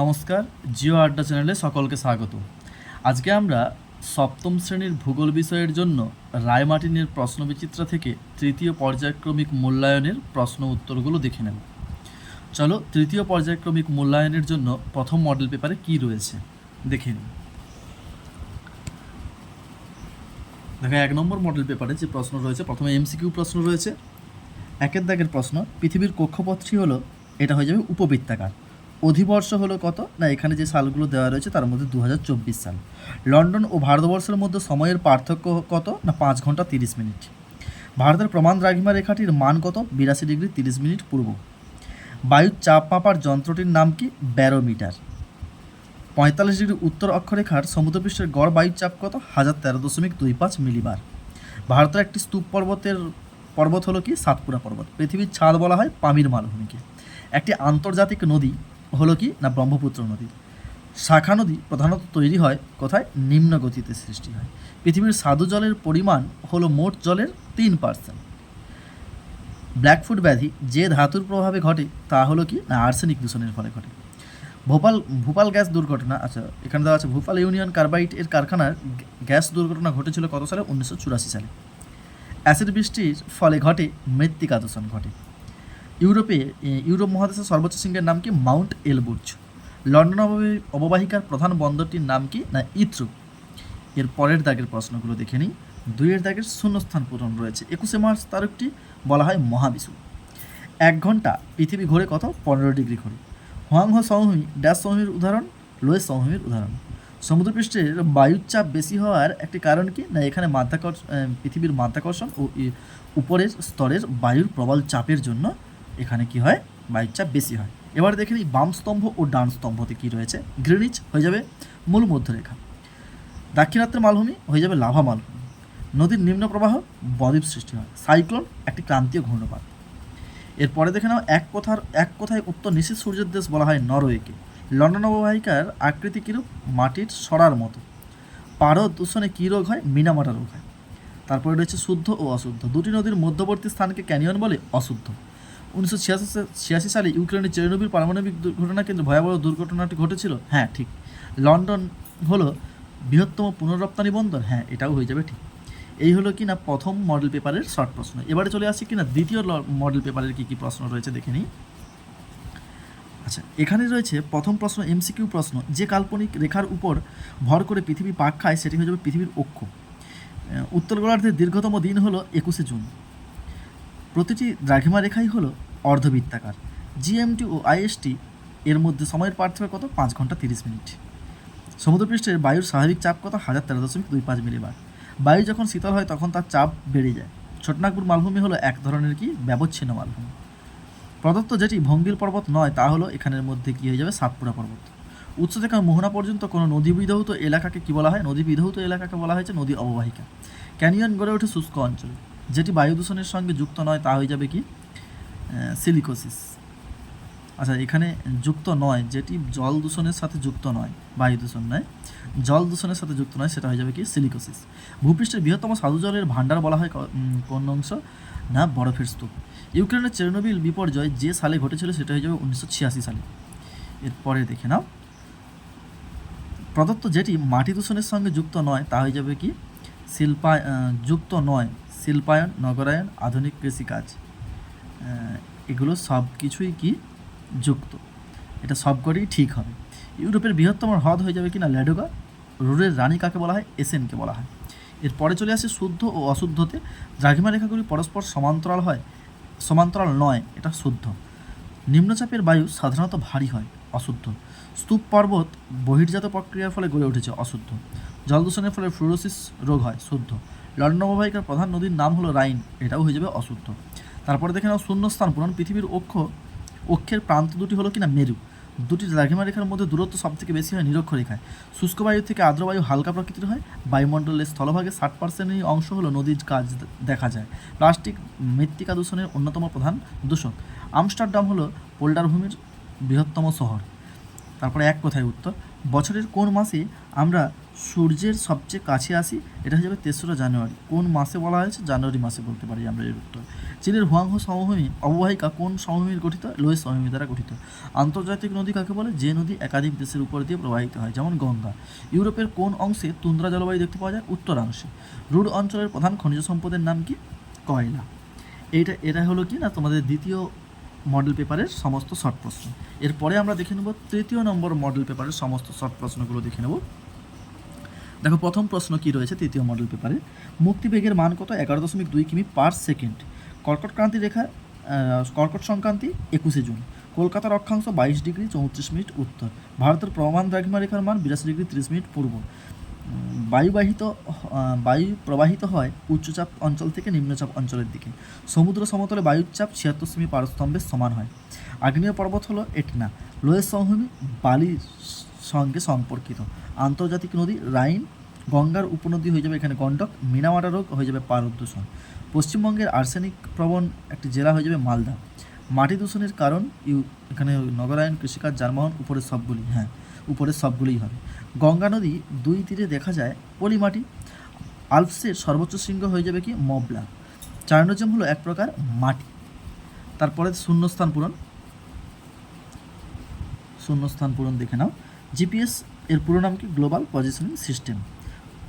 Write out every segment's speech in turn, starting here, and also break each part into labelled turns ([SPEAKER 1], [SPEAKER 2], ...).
[SPEAKER 1] নমস্কার, জিও আড্ডা চ্যানেলে সকলকে স্বাগত। আজকে আমরা সপ্তম শ্রেণির ভূগোল বিষয়ের জন্য রায়মার্টিনের প্রশ্নবিচিত্র থেকে তৃতীয় পর্যায়ক্রমিক মূল্যায়নের প্রশ্ন উত্তরগুলো দেখে নেব। চলো তৃতীয় পর্যায়ক্রমিক মূল্যায়নের জন্য প্রথম মডেল পেপারে কি রয়েছে দেখে নিই। দেখো, এক নম্বর মডেল পেপারে যে প্রশ্ন রয়েছে, প্রথমে এমসিকিউ প্রশ্ন রয়েছে। একের দাগের প্রশ্ন, পৃথিবীর কক্ষপথটি হলো, এটা হয়ে যাবে উপবৃত্তাকার। অধিবর্ষ হলো কত? না, এখানে যে সালগুলো দেওয়া রয়েছে তার মধ্যে দু হাজার চব্বিশ সাল। লন্ডন ও ভারতবর্ষের মধ্যে সময়ের পার্থক্য কত? না, পাঁচ ঘণ্টা তিরিশ মিনিট। ভারতের প্রমাণ দ্রাঘিমা রেখাটির মান কত? বিরাশি ডিগ্রি তিরিশ মিনিট পূর্ব। বায়ুর চাপ মাপার যন্ত্রটির নাম কি? ব্যারোমিটার। পঁয়তাল্লিশ ডিগ্রি উত্তর অক্ষরেখার সমুদ্রপৃষ্ঠের গড় বায়ুর চাপ কত? হাজার তেরো দশমিক দুই পাঁচ মিলিবার। ভারতের একটি স্তূপ পর্বতের পর্বত হলো কি? সাতপুরা পর্বত। পৃথিবীর ছাদ বলা হয় পামির মালভূমিকে। একটি আন্তর্জাতিক নদী হলো কি? না, ব্রহ্মপুত্র নদী। শাখা নদী প্রধানত তৈরি হয় কোথায়? নিম্ন গতিতে সৃষ্টি হয়। পৃথিবীর স্বাদু জলের পরিমাণ হলো মোট জলের তিন পার্সেন্ট ব্ল্যাকফুট ব্যাধি যে ধাতুর প্রভাবে ঘটে, তা হলো কি? না, আর্সেনিক দূষণের ফলে ঘটে। ভোপাল ভোপাল গ্যাস দুর্ঘটনা আচ্ছা এখানে দেওয়া আছে ভোপাল ইউনিয়ন কার্বাইড এর কারখানার গ্যা- গ্যাস দুর্ঘটনা ঘটেছিল কত সালে? উনিশশো চুরাশি সালে। অ্যাসিড বৃষ্টির ফলে ঘটে মৃত্তিকা দূষণ ঘটে। ইউরোপে ইউরোপ মহাদেশের সর্বোচ্চ শৃঙ্গের নাম কি? মাউন্ট এলবুর্জ লন্ডন অববাহি- অববাহিকার প্রধান বন্দরটির নাম কি? না, ইত্রু। এর পরের দাগের প্রশ্নগুলো দেখে নিই। দুইয়ের দাগের শূন্যস্থান পূরণ রয়েছে। একুশে মার্চ তারিখটি বলা হয় মহাবিষু। এক ঘণ্টা, পৃথিবী ঘোরে কত? পনেরো ডিগ্রি ঘোরে। হোয়াংহ সমভূমি, ড্যাশ সমভূমির উদাহরণ লোয়েস সমভূমির উদাহরণ। সমুদ্রপৃষ্ঠের বায়ুর চাপ বেশি হওয়ার একটি কারণ কি? না, এখানে মাধ্যাকর্ষ পৃথিবীর মাধ্যাকর্ষণ ও উপরের স্তরের বায়ুর প্রবল চাপের জন্য এখানে কি হয়? বায়ুর চাপ বেশি হয়। এবার দেখে নিই বাম স্তম্ভ ও ডান স্তম্ভতে কি রয়েছে? গ্রিনিচ হয়ে যাবে মূল মধ্যরেখা। দাক্ষিণাত্যের মালভূমি হয়ে যাবে লাভা মালভূমি। নদীর নিম্ন প্রবাহ বদ্বীপ সৃষ্টি হয়। সাইক্লোন একটি ক্রান্তীয় ঘূর্ণপাত এরপরে দেখে নাও, এক কথার এক কথায় উত্তর নিশীথ সূর্যের দেশ বলা হয় নরওয়েকে। লন্ডন অববাহিকার আকৃতি কিরূপ? মাটির সরার মতো। পারদ দূষণে কী রোগ হয়? মিনামাটা রোগ হয়। তারপরে রয়েছে শুদ্ধ ও অশুদ্ধ। দুটি নদীর মধ্যবর্তী স্থানকে ক্যানিয়ন বলে অশুদ্ধ। উনিশশো ছিয়াশি সালে ইউক্রেনের চেরনোবিল পারমাণবিক দুর্ঘটনা কেন্দ্রে ভয়াবহ দুর্ঘটনাটি ঘটেছিল। হ্যাঁ ঠিক। লন্ডন হলো বৃহত্তম পুনরপ্তানি বন্দর। হ্যাঁ এটাও হয়ে যাবে, ঠিক। এই হলো কি না প্রথম মডেল পেপারের শর্ট প্রশ্ন। এবারে চলে আসছি কি না দ্বিতীয় মডেল পেপারের কি কি প্রশ্ন রয়েছে দেখে নিই। আচ্ছা এখানে রয়েছে প্রথম প্রশ্ন, এমসিকিউ প্রশ্ন। যে কাল্পনিক রেখার উপর ভর করে পৃথিবী পাক খায়, সেটি হয়ে যাবে পৃথিবীর অক্ষ। উত্তর গোলার্ধের দীর্ঘতম দিন হলো একুশে জুন। প্রতিটি দ্রাঘিমা রেখাই হলো অর্ধবৃত্তাকার। জিএমটি ও আইএসটি এর মধ্যে সময়ের পার্থক্য কত? পাঁচ ঘণ্টা তিরিশ মিনিট। সমুদ্রপৃষ্ঠের বায়ুর স্বাভাবিক চাপ কত? হাজার তেরো দশমিক দুই পাঁচ মিলিবার। বায়ু যখন শীতল হয়, তখন তার চাপ বেড়ে যায়। ছোটনাগপুর মালভূমি হলো এক ধরনের কি? ব্যবচ্ছিন্ন মালভূমি। প্রদত্ত যেটি ভঙ্গিল পর্বত নয়, তা হলো এখানের মধ্যে কী হয়ে যাবে? সাতপুরা পর্বত। উৎস থেকে মোহনা পর্যন্ত কোনো নদী বিধৌত এলাকাকে কী বলা হয়? নদী বিধৌত এলাকাকে বলা হয়েছে নদী অববাহিকা। ক্যানিয়ন গড়ে ওঠে শুষ্ক অঞ্চলে। যেটি বায়ু দূষণের সঙ্গে যুক্ত নয়, তা হয়ে যাবে কি? সিলিকোসিস আচ্ছা এখানে যুক্ত নয়, যেটি জল দূষণের সাথে যুক্ত নয় বায়ু দূষণ নয়। জল দূষণের সাথে যুক্ত নয়, সেটা হয়ে যাবে কি? সিলিকোসিস ভূপৃষ্ঠের বৃহত্তম সাধু জলের ভাণ্ডার বলা হয় কোন অংশ? না, বরফের স্তূপ। ইউক্রেনের চেরনোবিল বিপর্যয় যে সালে ঘটেছিল, সেটা হয়ে যাবে উনিশশো ছিয়াশি সালে। এরপরে দেখে নাও। প্রদত্ত যেটি মাটি দূষণের সঙ্গে যুক্ত নয়, তা হয়ে যাবে কি? শিল্পা যুক্ত নয় শিল্পায়ন, নগরায়ন, আধুনিক কৃষিকাজ। এগুলো সব কিছুই কি যুক্ত? এটা সবকটাই ঠিক হবে। ইউরোপের বৃহত্তম হ্রদ হয়ে যাবে কি না ল্যাডোগা? রুরের রানী কাকে বলা হয়? এসেনকে বলা হয়। এরপরে চলে আসে শুদ্ধ ও অশুদ্ধতে। দ্রাঘিমা রেখাগুলি পরস্পর সমান্তরাল হয়, সমান্তরাল নয়, এটা শুদ্ধ। নিম্নচাপের বায়ু সাধারণত ভারী হয়, অশুদ্ধ। স্তূপ পর্বত বহির্জাত প্রক্রিয়ার ফলে গড়ে উঠেছে অশুদ্ধ। জল দূষণের ফলে ফ্লোরোসিস রোগ হয়, শুদ্ধ। লন্ডন প্রধান নদীর নাম হলো রাইন, এটাও হয়ে যাবে অশুদ্ধ। তারপরে দেখে নাও শূন্যস্থান পূরণ, পৃথিবীর অক্ষ, অক্ষের প্রান্ত দুটি হলো কিনা মেরু। দুটি দ্রাঘিমা রেখার মধ্যে দূরত্ব সব থেকে বেশি হয় নিরক্ষরেখায় শুষ্ক বায়ু থেকে আর্দ্র বায়ু হালকা প্রকৃতির হয়। বায়ুমণ্ডলের স্থলভাগে ষাট পার্সেন্টই অংশ হলো নদীর কাজ দেখা যায়। প্লাস্টিক মৃত্তিকা দূষণের অন্যতম প্রধান দূষক। আমস্টারডাম হলো পোল্ডার ভূমির বৃহত্তম শহর। তারপরে এক কথায় উত্তর, বছরের কোন মাসে আমরা সূর্যের সবচেয়ে কাছে আসি, এটা যাবে তেসরা জানুয়ারি। কোন মাসে বলা হয়েছে? জানুয়ারি মাসে বলতে পারি আমরা এর উত্তর। চীনের হুয়াংহো সমভূমি অববাহিকা কোন সমভূমির গঠিত? লোয়েস সমভূমি দ্বারা গঠিত। আন্তর্জাতিক নদী কাকে বলে? যে নদী একাধিক দেশের উপর দিয়ে প্রবাহিত হয়, যেমন গঙ্গা। ইউরোপের কোন অংশে তুন্দ্রা জলবায়ু দেখতে পাওয়া যায়? উত্তরাংশে। রুড অঞ্চলের প্রধান খনিজ সম্পদের নাম কি? কয়লা। এইটা, এটা হলো কি না, তোমাদের দ্বিতীয় মডেল পেপারের সমস্ত শর্ট প্রশ্ন। এরপরে আমরা দেখে নেব তৃতীয় নম্বর মডেল পেপারের সমস্ত শর্ট প্রশ্নগুলো দেখে নেব। দেখো, প্রথম প্রশ্ন কি রয়েছে তৃতীয় মডেল পেপারে মুক্তিবেগের মান কত? এগারো দশমিক দুই কিমি পার সেকেন্ড কর্কট ক্রান্তি রেখা কর্কট সংক্রান্তি একুশে জুন। কলকাতার অক্ষাংশ বাইশ ডিগ্রি চৌত্রিশ মিনিট উত্তর। ভারতের প্রমাণ দ্রাঘিমা রেখার মান বিরাশি ডিগ্রি তিরিশ মিনিট পূর্ব। বায়ুবাহিত বায়ু প্রবাহিত হয় উচ্চচাপ অঞ্চল থেকে নিম্নচাপ অঞ্চলের দিকে। সমুদ্র সমতলে বায়ুর চাপ ছিয়াত্তর সেমি পারস্তম্ভের সমান হয়। আগ্নেয় পর্বত হলো এটনা। লোয়ের সমভূমি বালির সঙ্গে সম্পর্কিত। আন্তর্জাতিক নদী রাইন, গঙ্গার উপনদী হয়ে যাবে এখানে গণ্ডক, মিনামাটা রোগ হয়ে যাবে পারদ দূষণ পশ্চিমবঙ্গের আর্সেনিক প্রবণ একটি জেলা হয়ে যাবে মালদা। মাটি দূষণের কারণ ইউ, এখানে নগরায়ণ কৃষিকাজ, যানবাহন উপরের সবগুলি হ্যাঁ উপরের সবগুলিই হবে। গঙ্গা নদী দুই তীরে দেখা যায় পলিমাটি আলপসের সর্বোচ্চ শৃঙ্গ হয়ে যাবে কি মবলা। চারনোজম হলো এক প্রকার মাটি। তারপরে শূন্যস্থান পূরণ। শূন্যস্থান পূরণ দেখে নাও। জিপিএস এর পুরো নাম কি? গ্লোবাল পজিশনিং সিস্টেম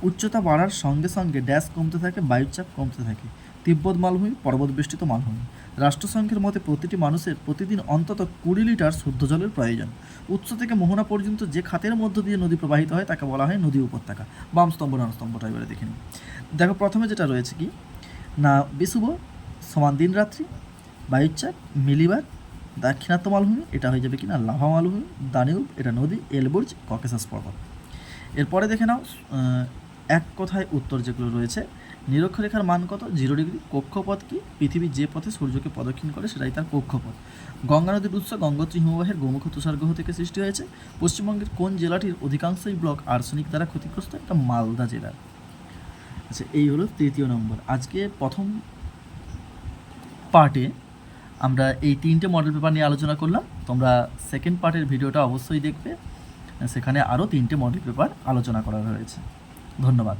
[SPEAKER 1] উচ্চতা বাড়ার সঙ্গে সঙ্গে ড্যাশ কমতে থাকে, বায়ুচাপ কমতে থাকে, তিব্বত মালভূমি, পর্বত বেষ্টিত মালভূমি। রাষ্ট্রসংঘের মতে প্রতিটি মানুষের প্রতিদিন অন্তত কুড়ি লিটার শুদ্ধ জলের প্রয়োজন। উৎস থেকে মোহনা পর্যন্ত যে খাতের মধ্য দিয়ে নদী প্রবাহিত হয়, তাকে বলা হয় নদী উপত্যকা। বাম স্তম্ভ, ডান স্তম্ভটা এবারে দেখে নিই। দেখো, প্রথমে যেটা রয়েছে কি? না, বিশুভ, সমান দিন রাত্রি, বায়ুচাপ মিলিবার দাক্ষিণাত্য মালভূমি, এটা হয়ে যাবে কিনা? লাভা মালভূমি দানিউব এটা নদী, এলবুর্জ, ককেশাস পর্বত। এরপরে দেখে নাও এক কথায় উত্তর যেগুলো রয়েছে। নিরক্ষরেখার মান কত? Zero degree. কক্ষপথ কি? পৃথিবী যে পথে সূর্যকে প্রদক্ষিণ করে, সেটাই তার কক্ষপথ। গঙ্গা নদীর উৎস গঙ্গোত্রী হিমবাহের গোমুখ তুষারগ্রহ থেকে সৃষ্টি হয়েছে। পশ্চিমবঙ্গের কোন জেলাটির অধিকাংশই ব্লক আর্সেনিক দ্বারা ক্ষতিগ্রস্ত? এটা মালদা জেলার। আচ্ছা এই হলো তৃতীয় নম্বর। আজকে প্রথম পার্টে আমরা এই তিনটে মডেল পেপার নিয়ে আলোচনা করলাম। তোমরা সেকেন্ড পার্টের ভিডিওটা অবশ্যই দেখবে। সেখানে আরও তিনটে মডেল পেপার আলোচনা করা হয়েছে। ধন্যবাদ।